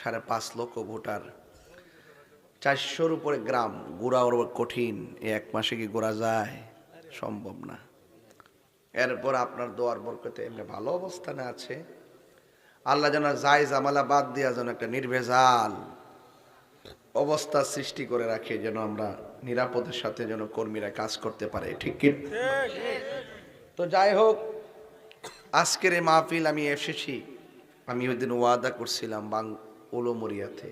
সাড়ে পাঁচ লক্ষ ভোটার। চারশোর উপরে গ্রাম ঘোরা ওর কঠিন এক মাসে কি ঘোরা যায়? সম্ভব না। এরপর আপনার দোয়ার বরকতে এমনি ভালো অবস্থানে আছে। আল্লাহ যেন যায় জামালা বাদ দিয়া যেন একটা নির্ভেজাল অবস্থা সৃষ্টি করে রাখে, যেন আমরা নিরাপদের সাথে যেন কর্মীরা কাজ করতে পারে, ঠিক কি? তো যাই হোক, আজকের এই মাহফিল আমি এসেছি। আমি ওই দিন ওয়াদা করছিলাম বাং উলোমরিয়াতে,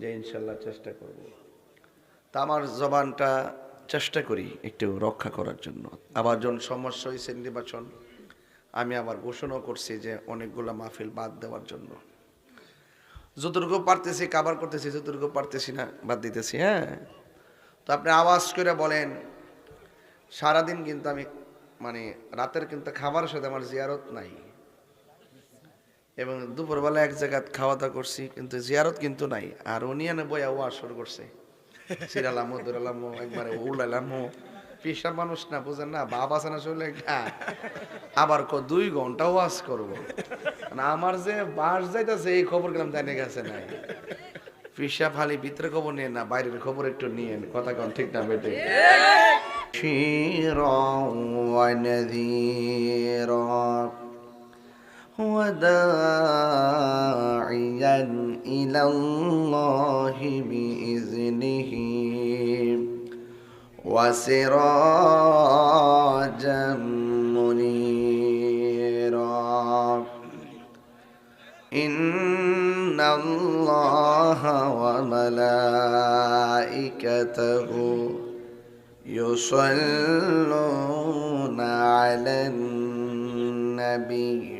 যে ইনশাল্লাহ চেষ্টা করব। তা আমার জবানটা চেষ্টা করি একটু রক্ষা করার জন্য। আবার যখন সমস্যা হয়েছে নির্বাচন, আমি আবার ঘোষণাও করছি যে অনেকগুলো মাহফিল বাদ দেওয়ার জন্য। যতটুকু পারতেছি কাবার করতেছি, যতটুকু পারতেছি না, বাদ দিতেছি হ্যাঁ? তো আপনি আওয়াজ করে বলেন, সারাদিন কিন্তু আমি মানে রাতের কিন্তু খাবারের সাথে আমার জিয়ারত নাই। এবং দুপুরবেলা এক জায়গাত খাওয়া দাওয়া করছি, কিন্তু জিয়ারত কিন্তু নাই। আর উনি এনে বয়া ও আসর করছে। সিরালামো দুরালামো একবারে উলালামো পেশা মানুষ না, বোঝেন না বাবা আছে না চলে আবার ক দুই ঘণ্টা ওয়াজ করব। না আমার যে বাস যাইতেছে, এই খবর গেলাম, জানে গেছে নাই। পিসা ফালি ভিতরে খবর নিয়ে না, বাইরের খবর একটু নিয়েন। কথা কন, ঠিক না, বেটে? শির وداعيا إلى الله بإذنه. وسراجا منيرا. إن الله وملائكته يصلون على النبي.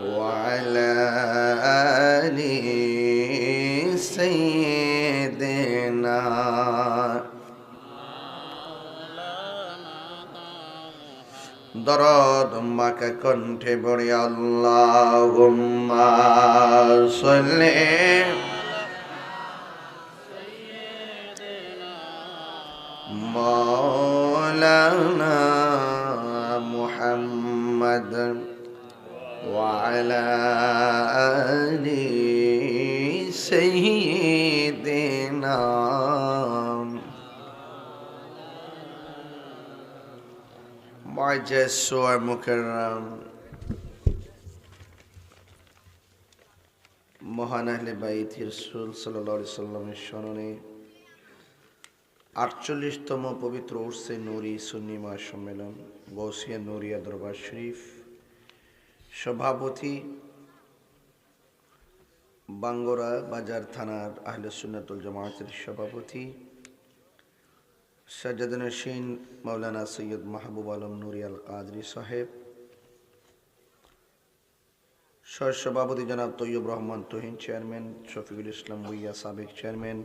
وعلى آل سيدنا দরদ মাকে কণ্ঠে পড়ে আল্লাহুম্মা সাল্লি مولانا محمد وعلى آل سيدنا معجز ومكرم মহান আহলে বাইত রসুল সাল্লাহ সাল্লামের স্মরণে আটচল্লিশতম পবিত্র উর্সে নুরি সুন্নিমা সম্মেলন গৌসিয়া নুরিয়া দরবার শরীফ সভাপতি বাঙ্গরা বাজার থানার আহলে সুন্নাতুল জামায়াতের সভাপতি সাজ্জাদুল হোসেন মৌলানা সৈয়দ মাহবুব আলম নুরি আল কাদরি সাহেব সহ সভাপতি জনাব তৈয়ব রহমান তোহিন, চেয়ারম্যান শফিকুল ইসলাম ভুইয়া সাবেক চেয়ারম্যান,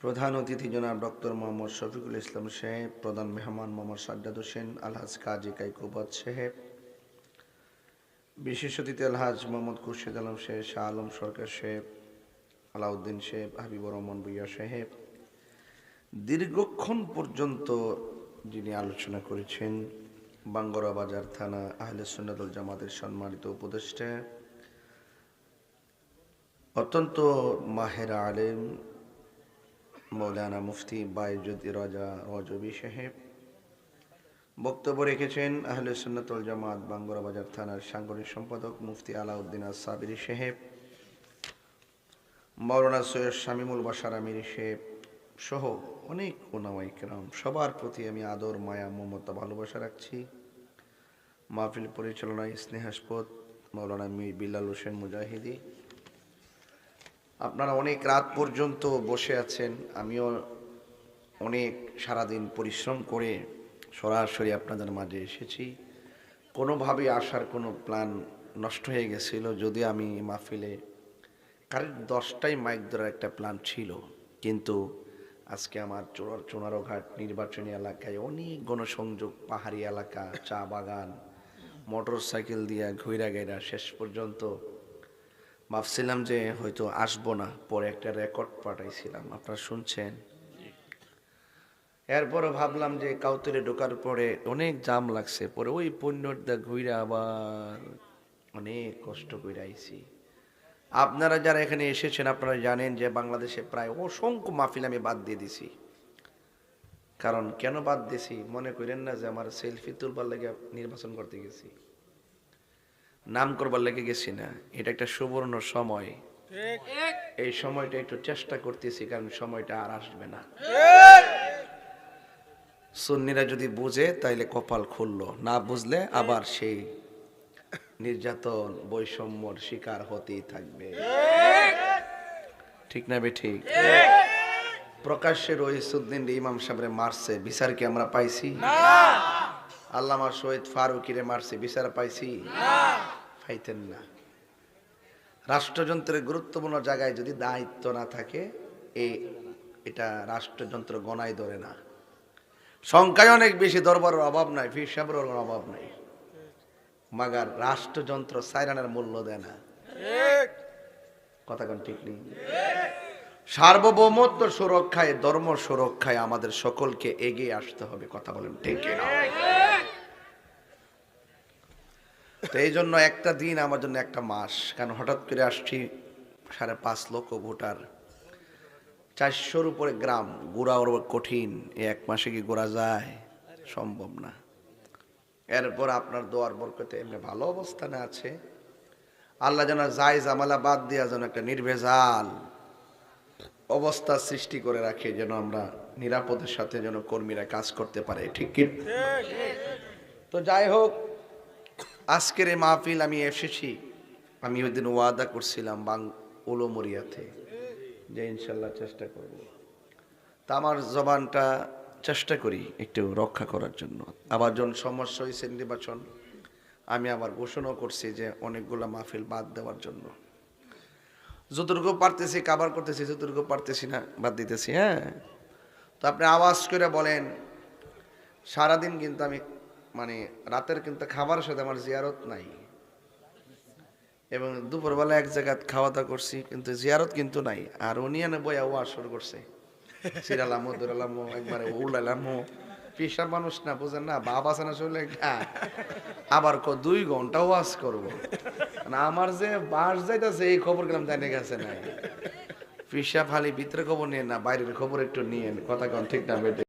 প্রধান অতিথি জনাব ডক্টর মোহাম্মদ শফিকুল ইসলাম সাহেব, প্রধান মেহমান মোহাম্মদ সাজ্জাদ হোসেন, আলহাজ কাজী কাইকুবাদ সাহেব বিশেষ অতিথি আলহাজ মোহাম্মদ খুরশেদ আলম সাহেব, শাহ আলম সরকার সাহেব, আলাউদ্দিন সাহেব, হাবিবুর রহমান ভুইয়া সাহেব। দীর্ঘক্ষণ পর্যন্ত যিনি আলোচনা করেছেন, বাঙ্গরা বাজার থানা আহলে সুন্নাতুল জামাতের সম্মানিত উপদেষ্টা, অত্যন্ত মাহের আলেম, মৌলানা মুফতি বাইজুদ্দি রাজা রজবি সাহেব বক্তব্য রেখেছেন আহলে সুন্নাতুল জামাত, বাঙ্গরা বাজার থানার সাংগঠনিক সম্পাদক মুফতি আলাউদ্দিন সাবিরি সাহেব মৌলানা সৈয়দ শামিমুল বাসার আমির সাহেব সহ অনেক ওনামাই কেরাম। সবার প্রতি আমি আদর, মায়া, মমতা ভালোবাসা রাখছি। মাহফিল পরিচালনায় স্নেহাস্পদ মৌলানা মি বিল্লাল হোসেন মুজাহিদি। আপনারা অনেক রাত পর্যন্ত বসে আছেন, আমিও অনেক সারাদিন পরিশ্রম করে সরাসরি আপনাদের মাঝে এসেছি। কোনোভাবে আসার কোনো প্ল্যান নষ্ট হয়ে গেছিল যদি আমি মাহফিলে কারেন্ট দশটায় মাইক ধরার একটা প্ল্যান ছিল। কিন্তু আজকে আমার চোরার চোনারোঘাট নির্বাচনী এলাকায় অনেক গণসংযোগ, পাহাড়ি এলাকা, চা বাগান, মোটর সাইকেল দিয়া ঘুইরা গাইরা শেষ পর্যন্ত ভাবছিলাম যে হয়তো আসব না, পরে একটা রেকর্ড পাঠাইছিলাম। আপনারা শুনছেন? এরপরে ভাবলাম যে কাউতরে ঢোকার পরে অনেক জাম লাগছে পরে ওই পণ্যটা ঘুরে আবার অনেক কষ্ট করে আইছি। আপনারা যারা এখানে এসেছেন আপনারা জানেন যে বাংলাদেশে প্রায় অসংখ্য মাহফিল আমি বাদ দিয়ে দিছি। কারণ কেন বাদ দিছি? মনে করেন না যে আমার সেলফি তুলবার লেগে নির্বাচন করতে গেছি। নাম করবার লেগে গেছি না। এটা একটা সুবর্ণ সময়। এই সময়টা একটু চেষ্টা করতেছি কারণ সময়টা আর আসবে না। সুন্নিরা যদি বুঝে তাইলে কপাল খুললো। না বুঝলে আবার সেই নির্যাতন বৈষম্যর শিকার হতেই থাকবে। ঠিক না ঠিক? প্রকাশ্যে রহিসুদ্দিন ইমাম সাহেবরে মারছে বিচার কি আমরা পাইছি? আল্লামা শহীদ ফারুকিরে মারছে বিচার পাইছি? পাইতেন না। রাষ্ট্রযন্ত্রের গুরুত্বপূর্ণ জায়গায় যদি দায়িত্ব না থাকে এই এটা রাষ্ট্রযন্ত্র গণায় ধরে না। সংখ্যায় অনেক বেশি দরবারের অভাব নাই ফির সাহেবের অভাব নাই। মাগার রাষ্ট্রযন্ত্র সাইরানের মূল্য দেয় না। কথা কোন ঠিক নেই? সার্বভৌমত্ব সুরক্ষায় ধর্ম সুরক্ষায় আমাদের সকলকে এগিয়ে আসতে হবে কথা বলেন ঠিক না? তো এই জন্য একটা দিন আমার জন্য একটা মাস। কারণ হঠাৎ করে আসছি সাড়ে পাঁচ লক্ষ ভোটার। চারশোর উপরে গ্রাম, গোড়া ওর কঠিন, এক মাসে কি গোড়া যায়? সম্ভব না। এরপর আপনার দোয়ার বরকতে এমনি ভালো অবস্থানে আছে। আল্লাহ যেন যায় জামালা বাদ দেওয়া যেন একটা নির্ভেজাল অবস্থা সৃষ্টি করে রাখে, যেন আমরা নিরাপদের সাথে যেন কর্মীরা কাজ করতে পারে, ঠিক কি? তো যাই হোক, আজকের এই মাহফিল আমি এসেছি। আমি ওই দিন ওয়াদা করছিলাম বাং উলোমরিয়াতে যে ইনশাল্লাহ চেষ্টা করব। তা আমার জবানটা চেষ্টা করি একটু রক্ষা করার জন্য। আবার যখন সমস্যা হয়েছে নির্বাচন, আমি আবার ঘোষণাও করছি যে অনেকগুলো মাহফিল বাদ দেওয়ার জন্য। যতটুকু পারতেছি কাবার করতেছি, যতটুকু পারতেছি না, বাদ দিতেছি হ্যাঁ? তো আপনি আওয়াজ করে বলেন, সারাদিন কিন্তু আমি মানে রাতের কিন্তু খাবারের সাথে আমার জিয়ারত নাই। এবং দুপুরবেলা এক জায়গায় খাওয়া দাওয়া করছি, কিন্তু জিয়ারত কিন্তু নাই। আর উনি এনে বইয়া ওয়া শুরু করছে। সিরালামো দুরালামো একবারে উড়ালামো পেশার মানুষ না, বুঝেন না বাবা আছে না চলে আবার ক দুই ঘণ্টা ওয়াজ করব। না আমার যে বাস যাইতেছে, এই খবর গেলাম জানে গেছে না। পিসা ফালি ভিতরে খবর নিয়ে না, বাইরের খবর একটু নিয়ে কথা কন ঠিক না, বেটে।